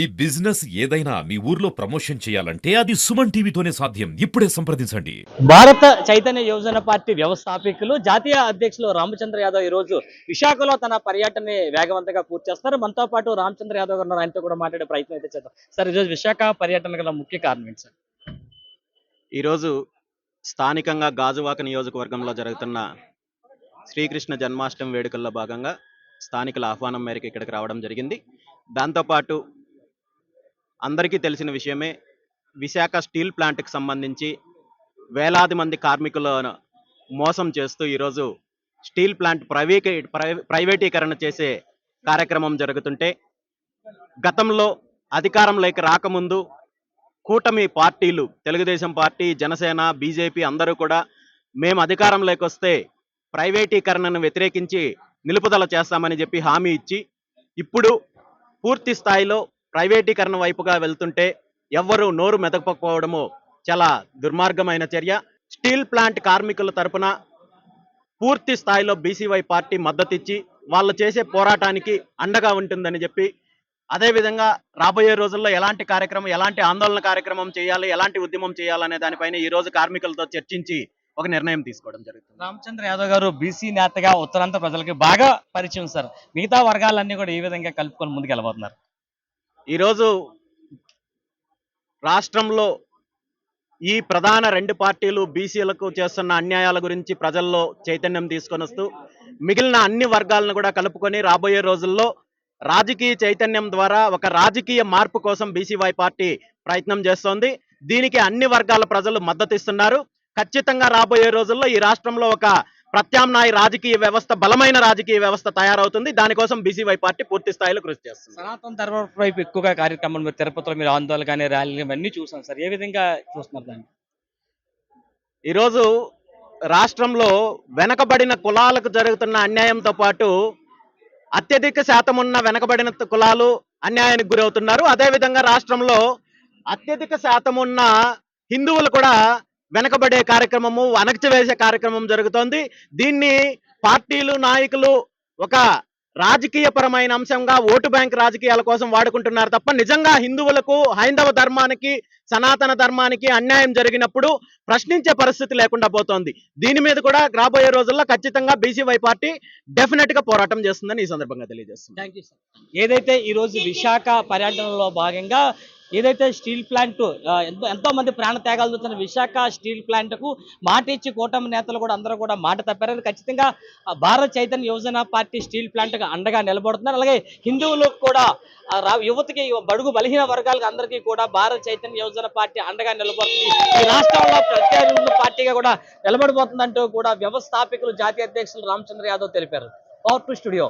ఈ బిజినెస్ ఏదైనా మీ ఊర్లో ప్రమోషన్ చేయాలంటే అది సుమన్ టీవీతోనే సాధ్యం. ఇప్పుడే సంప్రదించండి. భారత చైతన్య యువజన పార్టీ వ్యవస్థాపకులు జాతీయ అధ్యక్షులు రామచంద్ర యాదవ్ ఈ రోజు విశాఖలో తన పర్యటనని వేగవంతంగా పూర్తి చేస్తారు. మనతో పాటు రామచంద్ర యాదవ్ గారు. ఆయనతో కూడా మాట్లాడే ప్రయత్నం అయితే చేద్దాం. సార్ ఈరోజు విశాఖ పర్యటన గల ముఖ్య కారణం ఏంటి సార్? ఈరోజు స్థానికంగా గాజువాక నియోజకవర్గంలో జరుగుతున్న శ్రీకృష్ణ జన్మాష్టమి వేడుకల్లో భాగంగా స్థానికుల ఆహ్వానం మేరకు ఇక్కడికి రావడం జరిగింది. దాంతోపాటు అందరికీ తెలిసిన విషయమే విశాఖ స్టీల్ ప్లాంట్కి సంబంధించి వేలాది మంది కార్మికులను మోసం చేస్తూ ఈరోజు స్టీల్ ప్లాంట్ ప్రైవేటీ ప్రైవేటీకరణ చేసే కార్యక్రమం జరుగుతుంటే గతంలో అధికారంలోకి రాకముందు కూటమి పార్టీలు తెలుగుదేశం పార్టీ జనసేన బీజేపీ అందరూ కూడా మేము అధికారంలోకి వస్తే ప్రైవేటీకరణను వ్యతిరేకించి నిలుపుదల చేస్తామని చెప్పి హామీ ఇచ్చి ఇప్పుడు పూర్తి స్థాయిలో ప్రైవేటీకరణ వైపుగా వెళ్తుంటే ఎవ్వరూ నోరు మెదకపోవడము చాలా దుర్మార్గమైన చర్య. స్టీల్ ప్లాంట్ కార్మికుల తరపున పూర్తి స్థాయిలో బీసీవై పార్టీ మద్దతిచ్చి వాళ్ళు చేసే పోరాటానికి అండగా ఉంటుందని చెప్పి అదేవిధంగా రాబోయే రోజుల్లో ఎలాంటి కార్యక్రమం ఎలాంటి ఆందోళన కార్యక్రమం చేయాలి ఎలాంటి ఉద్యమం చేయాలనే దానిపైన ఈ రోజు కార్మికులతో చర్చించి ఒక నిర్ణయం తీసుకోవడం జరుగుతుంది. రామచంద్ర యాదవ్ గారు బీసీ నేతగా ఉత్తరాంధ్ర ప్రజలకి బాగా పరిచయం సార్. మిగతా వర్గాలన్నీ కూడా ఈ విధంగా కలుపుకొని ముందుకు వెళ్ళబోతున్నారు ఈరోజు రాష్ట్రంలో ఈ ప్రధాన రెండు పార్టీలు బీసీలకు చేస్తున్న అన్యాయాల గురించి ప్రజల్లో చైతన్యం తీసుకొని వస్తూ మిగిలిన అన్ని వర్గాలను కూడా కలుపుకొని రాబోయే రోజుల్లో రాజకీయ చైతన్యం ద్వారా ఒక రాజకీయ మార్పు కోసం బీసీవై పార్టీ ప్రయత్నం చేస్తోంది. దీనికి అన్ని వర్గాల ప్రజలు మద్దతిస్తున్నారు. ఖచ్చితంగా రాబోయే రోజుల్లో ఈ రాష్ట్రంలో ఒక ప్రత్యామ్నాయ రాజకీయ వ్యవస్థ బలమైన రాజకీయ వ్యవస్థ తయారవుతుంది. దానికోసం బీసీవై పార్టీ పూర్తి స్థాయిలో కృషి చేస్తుంది. సనాతన ధర్మ వైపు ఎక్కువగా కార్యక్రమం మీరు తిరుపతిలో మీరు ఆందోళన కానీ ర్యాలీలు ఇవన్నీ చూసాం సార్. ఏ విధంగా చూస్తున్నారు దాన్ని? ఈరోజు రాష్ట్రంలో వెనకబడిన కులాలకు జరుగుతున్న అన్యాయంతో పాటు అత్యధిక శాతం ఉన్న వెనకబడిన కులాలు అన్యాయానికి గురవుతున్నారు. అదేవిధంగా రాష్ట్రంలో అత్యధిక శాతం ఉన్న హిందువులు కూడా వెనకబడే కార్యక్రమము అణచివేసే కార్యక్రమం జరుగుతోంది. దీన్ని పార్టీలు నాయకులు ఒక రాజకీయపరమైన అంశంగా ఓటు బ్యాంక్ రాజకీయాల కోసం వాడుకుంటున్నారు తప్ప నిజంగా హిందువులకు హైందవ ధర్మానికి సనాతన ధర్మానికి అన్యాయం జరిగినప్పుడు ప్రశ్నించే పరిస్థితి లేకుండా పోతోంది. దీని మీద కూడా రాబోయే రోజుల్లో ఖచ్చితంగా బీసీవై పార్టీ డెఫినెట్గా పోరాటం చేస్తుందని ఈ సందర్భంగా తెలియజేస్తుంది ఏదైతే ఈ రోజు విశాఖ పర్యటనలో భాగంగా ఏదైతే స్టీల్ ప్లాంట్ ఎంతో ఎంతో మంది ప్రాణ త్యాగాలు చూస్తున్న విశాఖ స్టీల్ ప్లాంట్కు మాట ఇచ్చి కూటమి నేతలు కూడా అందరూ కూడా మాట తప్పారు ఖచ్చితంగా భారత చైతన్య యువజన పార్టీ స్టీల్ ప్లాంట్ అండగా నిలబడుతున్నారు. అలాగే హిందువులకు కూడా యువతకి బడుగు బలహీన వర్గాలకు అందరికీ కూడా భారత చైతన్య యువజన పార్టీ అండగా నిలబడుతుంది. ఈ రాష్ట్రంలో ప్రత్యేక పార్టీగా కూడా నిలబడిపోతుందంటూ కూడా వ్యవస్థాపకులు జాతీయ అధ్యక్షులు రామచంద్ర యాదవ్ తెలిపారు. Power to studio